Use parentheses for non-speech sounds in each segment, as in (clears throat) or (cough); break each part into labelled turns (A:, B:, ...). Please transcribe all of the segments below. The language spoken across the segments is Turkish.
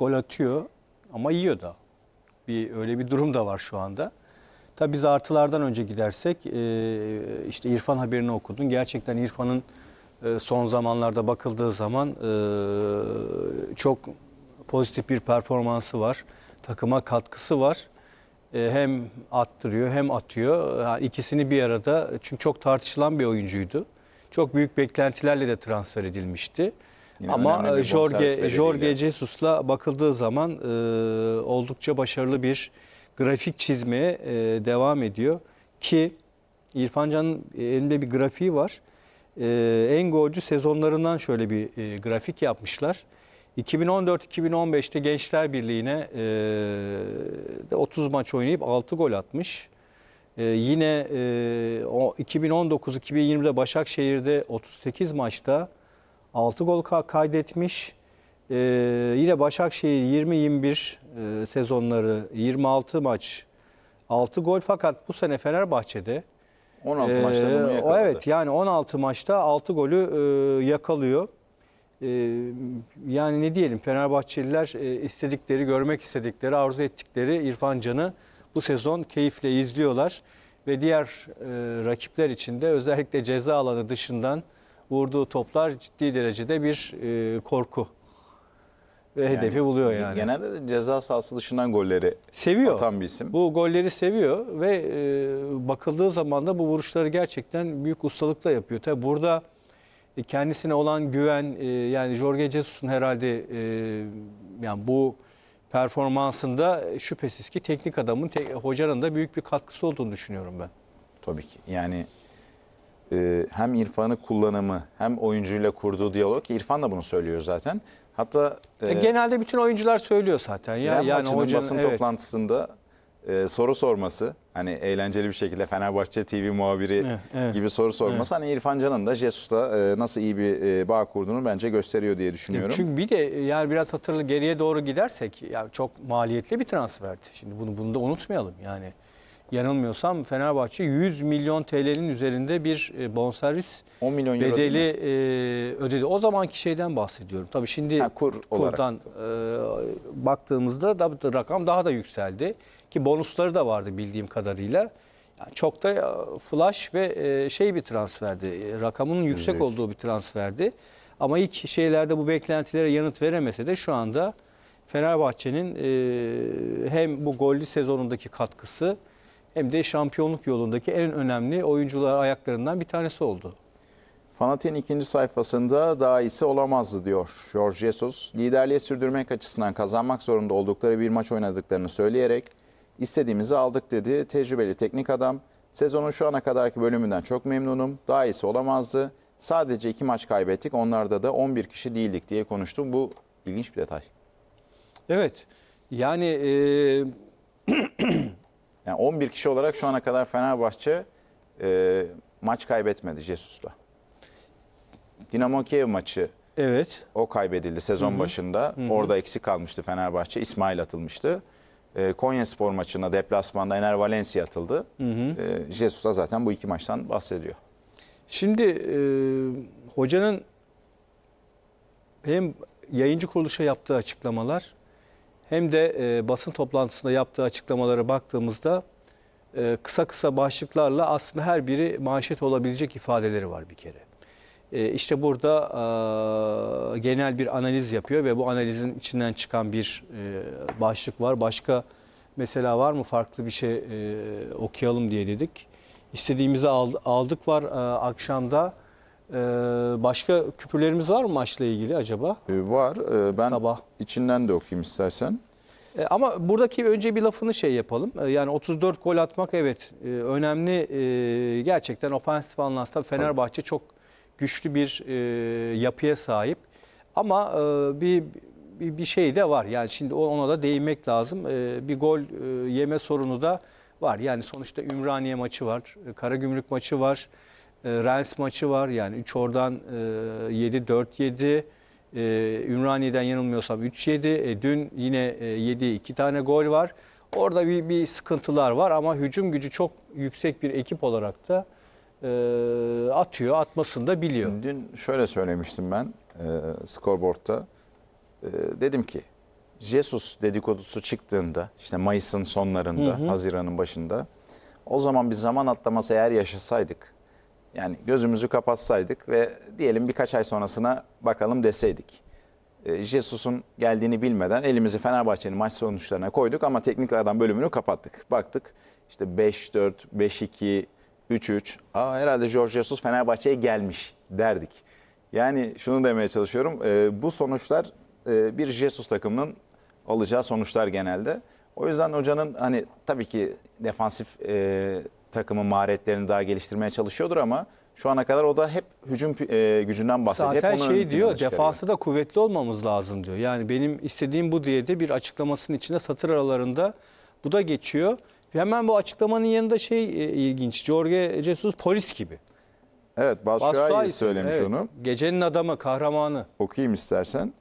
A: gol atıyor ama yiyor da. Bir öyle bir durum da var şu anda. Tabii biz artılardan önce gidersek e, işte İrfan haberini okudun. Gerçekten İrfan'ın e, son zamanlarda bakıldığı zaman e, çok pozitif bir performansı var. Takıma katkısı var. Hem attırıyor hem atıyor. Ha, İkisini bir arada çünkü çok tartışılan bir oyuncuydu. Çok büyük beklentilerle de transfer edilmişti.
B: Yine
A: Ama e, Jorge. Jorge Jesus'la bakıldığı zaman e, oldukça başarılı bir grafik çizmeye e, devam ediyor. Ki İrfan Can'ın elinde bir grafiği var. E, en golcü sezonlarından şöyle bir e, grafik yapmışlar. 2014-2015'te Gençler Birliği'ne e, de 30 maç oynayıp 6 gol atmış. E, yine e, o 2019-2020'de Başakşehir'de 38 maçta 6 gol ka- kaydetmiş. Ee, yine Başakşehir 20-21 e, sezonları 26 maç 6 gol fakat bu sene Fenerbahçe'de
B: 16 maçta
A: ee,
B: bunu
A: o
B: yakaladı.
A: Evet yani 16 maçta 6 golü e, yakalıyor. Ee, yani ne diyelim Fenerbahçeliler e, istedikleri, görmek istedikleri, arzu ettikleri İrfan Can'ı bu sezon keyifle izliyorlar. Ve diğer e, rakipler için de özellikle ceza alanı dışından vurduğu toplar ciddi derecede bir e, korku ve
B: Yani
A: hedefi buluyor yani.
B: Genelde de ceza sahası dışından golleri
A: Seviyor.
B: atan bir isim.
A: Bu golleri seviyor ve e, bakıldığı zaman da bu vuruşları gerçekten büyük ustalıkla yapıyor. Tabi burada e, kendisine olan güven e, yani Jorge Jesus'un herhalde e, yani bu performansında şüphesiz ki teknik adamın, te- hocanın da büyük bir katkısı olduğunu düşünüyorum ben.
B: Tabii ki. Yani e, hem İrfan'ı kullanımı hem oyuncuyla kurduğu diyalog İrfan da bunu söylüyor zaten. Hatta e,
A: E, genelde bütün oyuncular söylüyor zaten ya. Yani
B: maçının
A: hocanın
B: basın
A: evet.
B: toplantısında e, soru sorması hani eğlenceli bir şekilde Fenerbahçe TV muhabiri
A: Evet, evet.
B: gibi soru sorması hani İrfan Can'ın da Jesus'la e, nasıl iyi bir e, bağ kurduğunu bence gösteriyor diye düşünüyorum.
A: Çünkü bir de yani biraz hatırlı geriye doğru gidersek ya çok maliyetli bir transferdi. Şimdi bunu bunu da unutmayalım yani. Yanılmıyorsam Fenerbahçe 100 milyon TL'nin üzerinde bir e, bonservis
B: 10 milyon euro
A: bedeli
B: değil
A: e, ödedi. O zamanki şeyden bahsediyorum. Tabii şimdi
B: Ha, kur olarak.
A: kurdan e, baktığımızda da rakam daha da yükseldi ki bonusları da vardı bildiğim kadarıyla. Yani çok da e, flash ve e, şey bir transferdi. E, Rakamının yüksek
B: %100.
A: olduğu bir transferdi. Ama ilk şeylerde bu beklentilere yanıt veremese de şu anda Fenerbahçe'nin e, hem bu gollü sezonundaki katkısı hem de şampiyonluk yolundaki en önemli oyuncular ayaklarından bir tanesi oldu.
B: Fanatik'in ikinci sayfasında daha iyisi olamazdı diyor Jorge Jesus. Liderliği sürdürmek açısından kazanmak zorunda oldukları bir maç oynadıklarını söyleyerek istediğimizi aldık dedi. Tecrübeli teknik adam. Sezonun şu ana kadarki bölümünden çok memnunum. Daha iyisi olamazdı. Sadece iki maç kaybettik. Onlarda da 11 kişi değildik diye konuştum. Bu ilginç bir detay.
A: Evet. Yani e, (clears throat)
B: Yani 11 kişi olarak şu ana kadar Fenerbahçe e, maç kaybetmedi Jesus'la. Dinamo Kiev maçı
A: evet.
B: O kaybedildi sezon başında. Orada eksik kalmıştı Fenerbahçe. İsmail atılmıştı. E, Konya Spor maçına deplasmanda Ener Valencia atıldı. E, Jesus da zaten bu iki maçtan bahsediyor.
A: Şimdi e, hocanın hem yayıncı kuruluşa yaptığı açıklamalar hem de e, basın toplantısında yaptığı açıklamalara baktığımızda e, kısa kısa başlıklarla aslında her biri manşet olabilecek ifadeleri var bir kere. E, işte burada e, genel bir analiz yapıyor ve bu analizin içinden çıkan bir e, başlık var. Başka mesela var mı farklı bir şey e, okuyalım diye dedik. İstediğimizi ald- aldık var e, akşamda. E, başka küpürlerimiz var mı maçla ilgili acaba?
B: E, var. E, ben
A: Sabah.
B: içinden de okuyayım istersen.
A: E, Ama buradaki önce bir lafını şey yapalım. E, Yani 34 gol atmak evet e, önemli. E, Gerçekten ofansif anlamda Fenerbahçe çok güçlü bir e, yapıya sahip. Ama e, bir bir şey de var. Yani şimdi ona da değinmek lazım. E, Bir gol e, yeme sorunu da var. Yani sonuçta Ümraniye maçı var, Karagümrük maçı var, Rens maçı var. Yani 3 oradan 7 4 7 ee, Ümraniye'den yanılmıyorsam 3-7. E, dün yine e, 7 2 tane gol var. Orada bir, bir sıkıntılar var ama hücum gücü çok yüksek bir ekip olarak da e, atıyor, atmasını da biliyor.
B: Dün şöyle söylemiştim ben e, scoreboard'ta. E, dedim ki Jesus dedikodusu çıktığında işte Mayıs'ın sonlarında, Haziran'ın başında o zaman bir zaman atlaması eğer yaşasaydık yani gözümüzü kapatsaydık ve diyelim birkaç ay sonrasına bakalım deseydik. E, Jesus'un geldiğini bilmeden elimizi Fenerbahçe'nin maç sonuçlarına koyduk ama teknik adam bölümünü kapattık. Baktık işte 5-4, 5-2, 3-3. Aa herhalde Jorge Jesus Fenerbahçe'ye gelmiş derdik. Yani şunu demeye çalışıyorum. e, bu sonuçlar e, bir Jesus takımının alacağı sonuçlar genelde. O yüzden hocanın hani tabii ki defansif e, takımın maharetlerini daha geliştirmeye çalışıyordur ama şu ana kadar o da hep hücum e, gücünden bahsediyor.
A: Zaten
B: hep
A: şey diyor defansı da kuvvetli olmamız lazım diyor. Yani benim istediğim bu diye de bir açıklamasının içinde satır aralarında bu da geçiyor. Hemen bu açıklamanın yanında şey e, ilginç. Jorge Jesus polis gibi.
B: Evet
A: Batshuayi
B: söylemiş
A: evet.
B: onu.
A: Gecenin adamı, kahramanı.
B: Okuyayım istersen.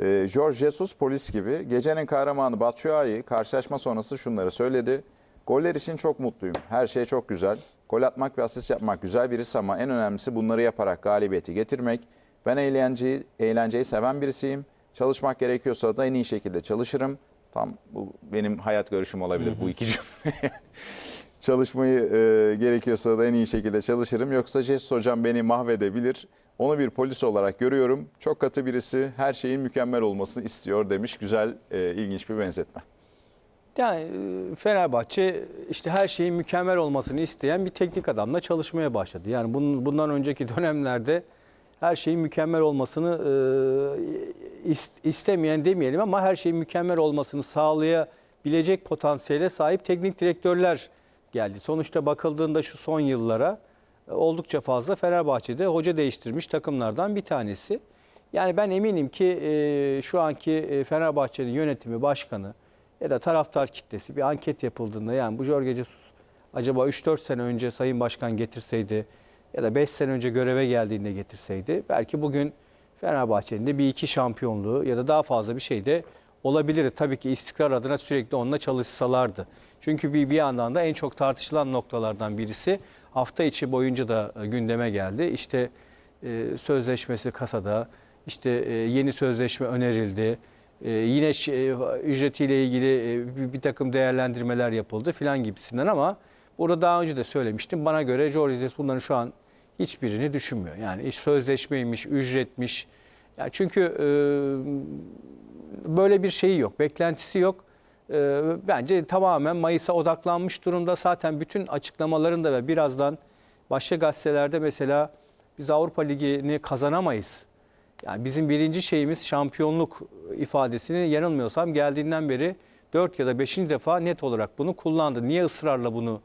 B: Ee, George Jesus polis gibi gecenin kahramanı Batshuayi karşılaşma sonrası şunları söyledi. Goller için çok mutluyum. Her şey çok güzel. Gol atmak ve asist yapmak güzel birisi ama en önemlisi bunları yaparak galibiyeti getirmek. Ben eğlenceyi, eğlenceyi seven birisiyim. Çalışmak gerekiyorsa da en iyi şekilde çalışırım. Tam bu benim hayat görüşüm olabilir bu iki cümle. (laughs) Çalışmayı e, gerekiyorsa da en iyi şekilde çalışırım. Yoksa Jesus hocam beni mahvedebilir. Onu bir polis olarak görüyorum. Çok katı birisi. Her şeyin mükemmel olmasını istiyor demiş. Güzel, e, ilginç bir benzetme.
A: Yani e, Fenerbahçe işte her şeyin mükemmel olmasını isteyen bir teknik adamla çalışmaya başladı. Yani bunun, bundan önceki (laughs) dönemlerde her şeyin mükemmel olmasını e, is- istemeyen demeyelim ama her şeyin mükemmel olmasını sağlayabilecek potansiyele sahip teknik direktörler geldi. Sonuçta bakıldığında şu son yıllara e, oldukça fazla Fenerbahçe'de hoca değiştirmiş takımlardan bir tanesi. Yani ben eminim ki e, şu anki e, Fenerbahçe'nin yönetimi, başkanı ya da taraftar kitlesi bir anket yapıldığında yani bu Jorge Jesus acaba 3-4 sene önce Sayın Başkan getirseydi ya da 5 sene önce göreve geldiğinde getirseydi belki bugün Fenerbahçe'nin de bir iki şampiyonluğu ya da daha fazla bir şey de olabilir. Tabii ki istikrar adına sürekli onunla çalışsalardı. Çünkü bir, bir yandan da en çok tartışılan noktalardan birisi hafta içi boyunca da e, gündeme geldi. İşte e, sözleşmesi kasada, işte e, yeni sözleşme önerildi. E, yine şey, ücretiyle ilgili e, bir, takım değerlendirmeler yapıldı filan gibisinden ama burada daha önce de söylemiştim. Bana göre Jorge Jesus bunların şu an hiçbirini düşünmüyor. Yani iş sözleşmeymiş, ücretmiş. Yani çünkü e, böyle bir şeyi yok, beklentisi yok. E, bence tamamen Mayıs'a odaklanmış durumda. Zaten bütün açıklamalarında ve birazdan başka gazetelerde mesela biz Avrupa Ligi'ni kazanamayız. Yani bizim birinci şeyimiz şampiyonluk ifadesini yanılmıyorsam geldiğinden beri 4 ya da 5. defa net olarak bunu kullandı. Niye ısrarla bunu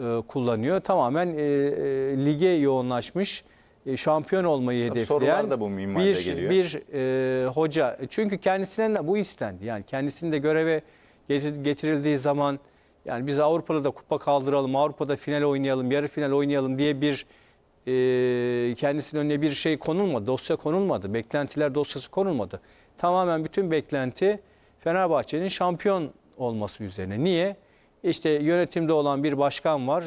A: e, kullanıyor? Tamamen e, e, lige yoğunlaşmış, e, şampiyon olmayı
B: Tabii
A: hedefleyen
B: da bu
A: bir,
B: geliyor.
A: bir e, hoca. Çünkü kendisinden de bu istendi. Yani kendisinin de göreve getir- getirildiği zaman yani biz Avrupa'da da kupa kaldıralım, Avrupa'da final oynayalım, yarı final oynayalım diye bir e, kendisinin önüne bir şey konulmadı, dosya konulmadı, beklentiler dosyası konulmadı. Tamamen bütün beklenti Fenerbahçe'nin şampiyon olması üzerine. Niye? İşte yönetimde olan bir başkan var,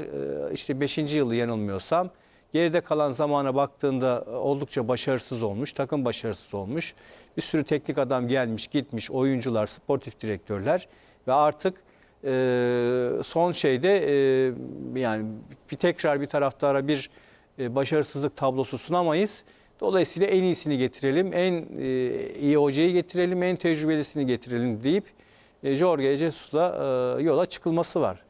A: e, işte 5. yılı yanılmıyorsam. Geride kalan zamana baktığında oldukça başarısız olmuş, takım başarısız olmuş. Bir sürü teknik adam gelmiş, gitmiş, oyuncular, sportif direktörler ve artık e, son şeyde e, yani bir tekrar bir taraftara bir e, başarısızlık tablosu sunamayız. Dolayısıyla en iyisini getirelim, en e, iyi hocayı getirelim, en tecrübelisini getirelim deyip e, Jorge Jesus'la e, yola çıkılması var.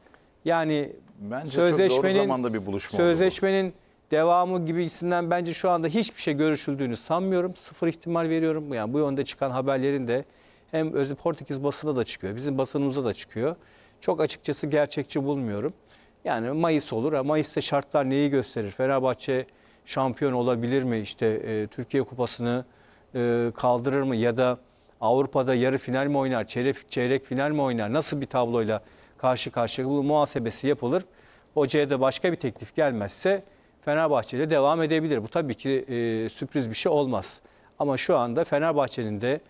A: Yani
B: Bence çok doğru
A: sözleşmenin
B: zamanda bir buluşma oldu bu.
A: sözleşmenin devamı gibisinden bence şu anda hiçbir şey görüşüldüğünü sanmıyorum. Sıfır ihtimal veriyorum. Yani bu yönde çıkan haberlerin de hem Portekiz basında da çıkıyor, bizim basınımızda da çıkıyor. Çok açıkçası gerçekçi bulmuyorum. Yani Mayıs olur. Mayıs'ta şartlar neyi gösterir? Fenerbahçe şampiyon olabilir mi? İşte e, Türkiye Kupası'nı e, kaldırır mı? Ya da Avrupa'da yarı final mi oynar? Çeyrek, çeyrek final mi oynar? Nasıl bir tabloyla karşı karşıya bu muhasebesi yapılır? Hocaya da başka bir teklif gelmezse Fenerbahçe ile devam edebilir. Bu tabii ki e, sürpriz bir şey olmaz. Ama şu anda Fenerbahçe'nin de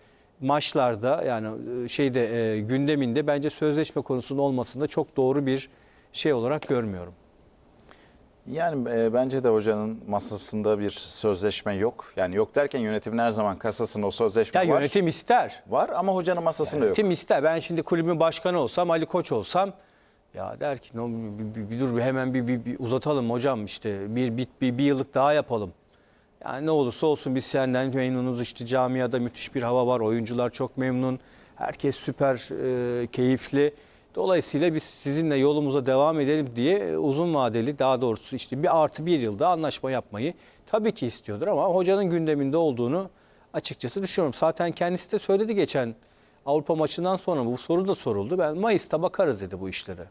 A: maçlarda yani e, şeyde e, gündeminde bence sözleşme konusunun olmasında çok doğru bir şey olarak görmüyorum.
B: Yani e, bence de hocanın masasında bir sözleşme yok. Yani yok derken yönetimin her zaman kasasında o sözleşme
A: Ya
B: var.
A: yönetim ister.
B: Var ama hocanın masasında yok.
A: Yönetim ister. Ben şimdi kulübün başkanı olsam, Ali Koç olsam ya der ki "No, bir, bir- bir dur bir hemen bir, bir, bir uzatalım hocam işte bir, bir, bir, bir yıllık daha yapalım. Yani ne olursa olsun biz senden memnunuz işte camiada müthiş bir hava var. Oyuncular çok memnun. Herkes süper e, keyifli. Dolayısıyla biz sizinle yolumuza devam edelim diye e, uzun vadeli daha doğrusu işte bir artı bir yılda anlaşma yapmayı tabii ki istiyordur ama hocanın gündeminde olduğunu açıkçası düşünüyorum. Zaten kendisi de söyledi geçen Avrupa maçından sonra bu soru da soruldu. Ben Mayıs'ta bakarız dedi bu işlere.